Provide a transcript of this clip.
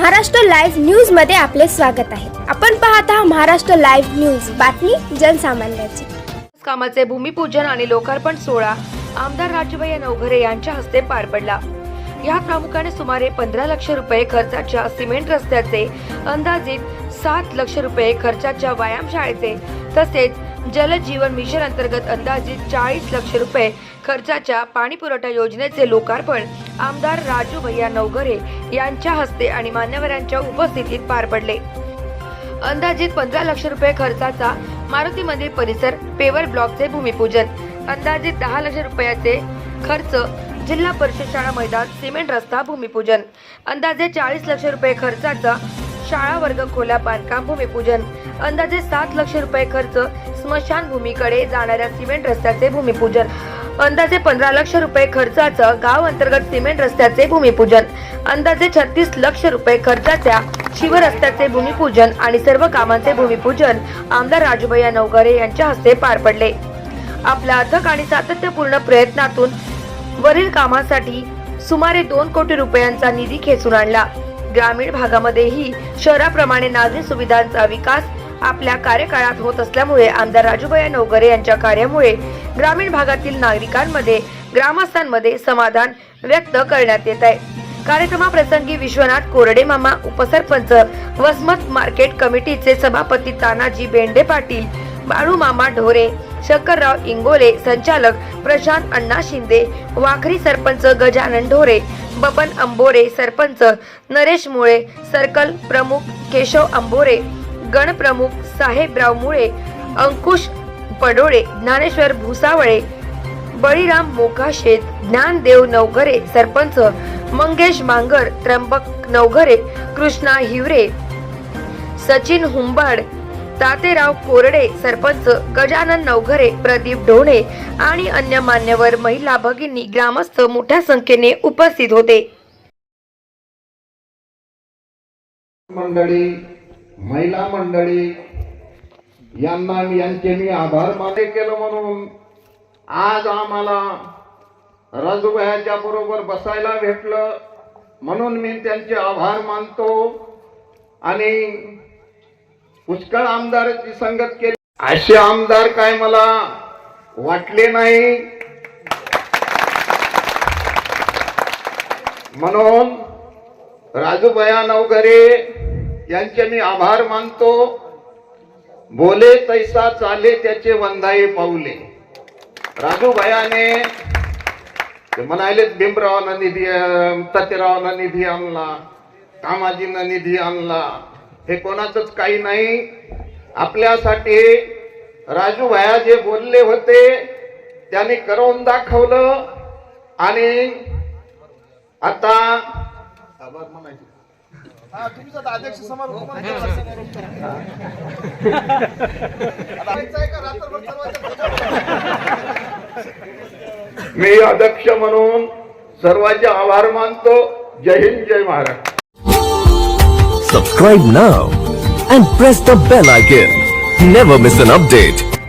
Maharashtra live न्यूजमध्ये आपले स्वागत आहे. आपण पाहत आहात महाराष्ट्र लाईव्ह न्यूज. बातमी जनसामान्याची. कामाचे भूमिपूजन आणि लोकार्पण सोहळा. आमदार राजूभाई नवघरे यांच्या हस्ते पार पडला. यात प्रामुख्याने सुमारे पंधरा लक्ष रुपये खर्चाच्या सिमेंट रस्त्याचे अंदाजित सात लक्ष रुपये खर्चाच्या व्यायामशाळेचे तसेच जल जीवन मिशन अंतर्गत अंदाजित चाळीस लक्ष रुपये खर्चाच्या पाणी पुरवठा योजनेचे लोकार्पण आमदार राजू भैया नवघरे यांच्या हस्ते आणि मान्यवरांच्या उपस्थितीत पार पडले. अंदाजित पंधरा लक्ष रुपये खर्चाचा मारुती मंदिर परिसर पेवर ब्लॉकचे भूमिपूजन. अंदाजित दहा लक्ष रुपयाचे खर्च जिल्हा परिषद शाळा मैदान सिमेंट रस्ता भूमिपूजन. अंदाजे चाळीस लक्ष रुपये खर्चाचा शाळा वर्ग खोल्या बांधकाम भूमिपूजन. अंदाजे सात लक्ष रुपये खर्च स्मशानभूमीकडे जाणाऱ्या सिमेंट रस्त्याचे भूमिपूजन. अंदाजे पंधरा लक्ष रुपये खर्चाचं गाव अंतर्गत सिमेंट रस्त्याचे भूमिपूजन. अंदाजे छत्तीस लक्ष रुपये खर्चाच्या शिवरस्त्याचे भूमिपूजन आणि सर्व कामांचे भूमिपूजन आमदार राजूभैया नवगरे यांच्या हस्ते पार पडले. आपल्या अथक आणि सातत्यपूर्ण प्रयत्नातून वरील कामासाठी सुमारे दोन कोटी रुपयांचा निधी खेचून आणला. ग्रामीण भागामध्येही शहराप्रमाणे नागरी सुविधांचा विकास आपल्या कार्यकाळात होत असल्यामुळे आमदार राजूभाई नवगरे यांच्या कार्यामुळे ग्रामीण भागातील नागरिकांमध्ये ग्रामस्थांमध्ये समाधान व्यक्त करण्यात येत आहे. कार्यक्रमाप्रसंगी विश्वनाथ कोरडे मामा उपसरपंच वसमत मार्केट कमिटीचे सभापती तानाजी बेंडे पाटील बाळू मामा ढोरे शंकरराव इंगोले संचालक प्रशांत अण्णा शिंदे वाखरी सरपंच गजानन ढोरे बबन अंबोरे सरपंच नरेश मुळे सर्कल प्रमुख केशव अंबोरे गणप्रमुख साहेबराव मुळे अंकुश पडोळे ज्ञानेश्वर भुसावळे बळीराम मोकाशेत ज्ञानदेव नवघरे सरपंच मंगेश मांगर त्र्यंबक नवघरे कृष्णा हिवरे सचिन हुंबाड तातेराव कोरडे सरपंच गजानन नवघरे प्रदीप ढोणे आणि अन्य मान्यवर महिला भगिनी ग्रामस्थ मोठ्या संख्येने उपस्थित होते. मंडळी महिला मंडळी यांना यांचे मी आभार मान्य केलं म्हणून आज आम्हाला राजूबायाच्या बरोबर बसायला भेटलं. म्हणून मी त्यांचे आभार मानतो आणि पुष्कळ आमदाराची संगत केली. असे आमदार काय मला वाटले नाही. म्हणून राजूभया नवघरे यांचे मी आभार मानतो. बोले तैसा चाले त्याचे वंदाये पाऊले. राजू भयाने म्हणाले भीमरावांना निधी ततेरावांना निधी आणला कामाजींना निधी आणला. हे कोणाचंच काही नाही. आपल्यासाठी राजूभया जे बोलले होते त्यांनी करून दाखवलं आणि आता आभार म्हणायचे. मी अध्यक्ष म्हणून सर्वांचे आभार मानतो Jai Hind Jai Maharashtra Subscribe now and press the bell icon. Never miss an update.